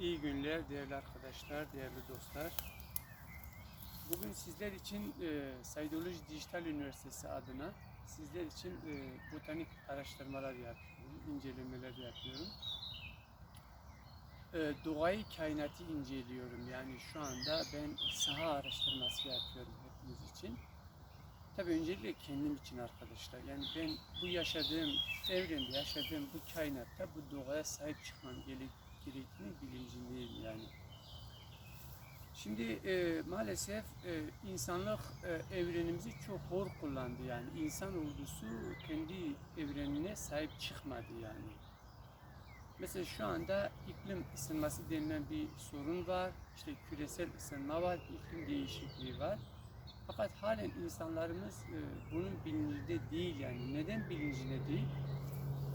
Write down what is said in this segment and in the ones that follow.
İyi günler değerli arkadaşlar, değerli dostlar. Bugün sizler için e, Saydoloji Dijital Üniversitesi adına sizler için e, botanik araştırmalar yapıyorum, incelemeler yapıyorum. E, doğayı, kainatı inceliyorum. Yani şu anda ben saha araştırması yapıyorum hepiniz için. Tabii öncelikle kendim için arkadaşlar. Yani ben bu yaşadığım evrende, yaşadığım bu kainatta bu doğaya sahip çıkmam gerek, gerektiğini bilincindeyim yani. Şimdi e, maalesef e, insanlık e, evrenimizi çok hor kullandı yani. İnsan ordusu kendi evrenine sahip çıkmadı yani. Mesela şu anda iklim ısınması denilen bir sorun var. İşte küresel ısınma var, iklim değişikliği var. Fakat halen insanlarımız e, bunun bilincinde değil yani. Neden bilincinde değil?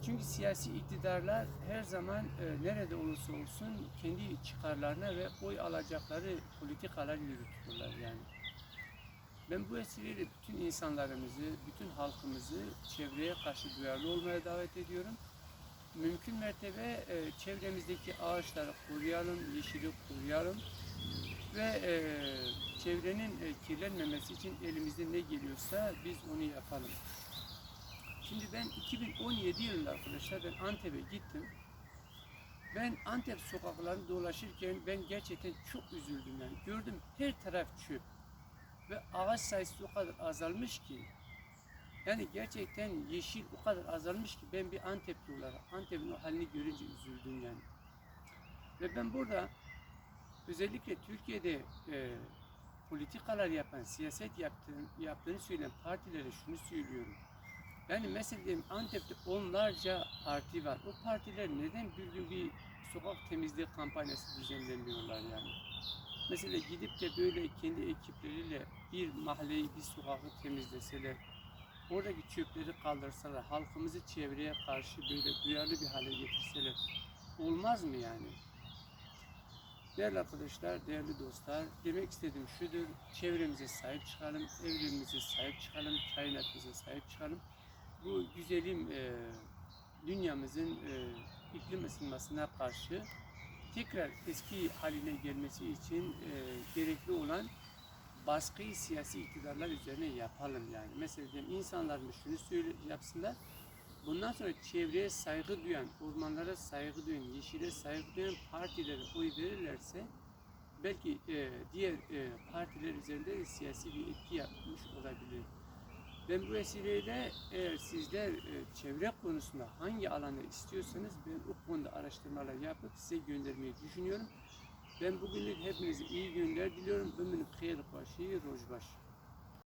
Çünkü siyasi iktidarlar her zaman e, nerede olursa olsun kendi çıkarlarına ve oy alacakları politikalar yürütüyorlar yani. Ben bu vesileyle bütün insanlarımızı, bütün halkımızı çevreye karşı duyarlı olmaya davet ediyorum. Mümkün mertebe e, çevremizdeki ağaçları koruyalım, yeşili koruyalım ve e, çevrenin e, kirlenmemesi için elimizde ne geliyorsa biz onu yapalım. Şimdi ben 2017 yılında arkadaşlar ben Antep'e gittim. Ben Antep sokaklarını dolaşırken ben gerçekten çok üzüldüm yani. Gördüm her taraf çöp. Ve ağaç sayısı o kadar azalmış ki yani gerçekten yeşil o kadar azalmış ki ben bir Antepli olarak Antep'in o halini görünce üzüldüm yani. Ve ben burada özellikle Türkiye'de e, politikalar yapan, siyaset yaptığını, yaptığını söyleyen partilere şunu söylüyorum. Yani mesela diyelim Antep'te onlarca parti var. O partiler neden bir gün bir sokak temizliği kampanyası düzenlemiyorlar yani? Mesela gidip de böyle kendi ekipleriyle bir mahalleyi, bir sokakı temizleseler, oradaki çöpleri kaldırsalar, halkımızı çevreye karşı böyle duyarlı bir hale getirseler, olmaz mı yani? Değerli arkadaşlar, değerli dostlar, demek istediğim şudur, çevremize sahip çıkalım, evrenimize sahip çıkalım, kainatımıza sahip çıkalım. Bu güzelim e, dünyamızın e, iklim ısınmasına karşı tekrar eski haline gelmesi için e, gerekli olan baskıyı siyasi iktidarlar üzerine yapalım yani. Mesela diyelim insanlarımız şunu söyle, yapsınlar, Bundan sonra çevreye saygı duyan, ormanlara saygı duyan, yeşile saygı duyan partilere oy verirlerse belki e, diğer e, partiler üzerinde de siyasi bir etki yapmış olabilir. Ben bu vesileyle eğer sizler e, çevre konusunda hangi alanda istiyorsanız ben o konuda araştırmalar yapıp size göndermeyi düşünüyorum. Ben bugünlük hepinize iyi günler diliyorum. Ömrünü hayır başı, rojbaş.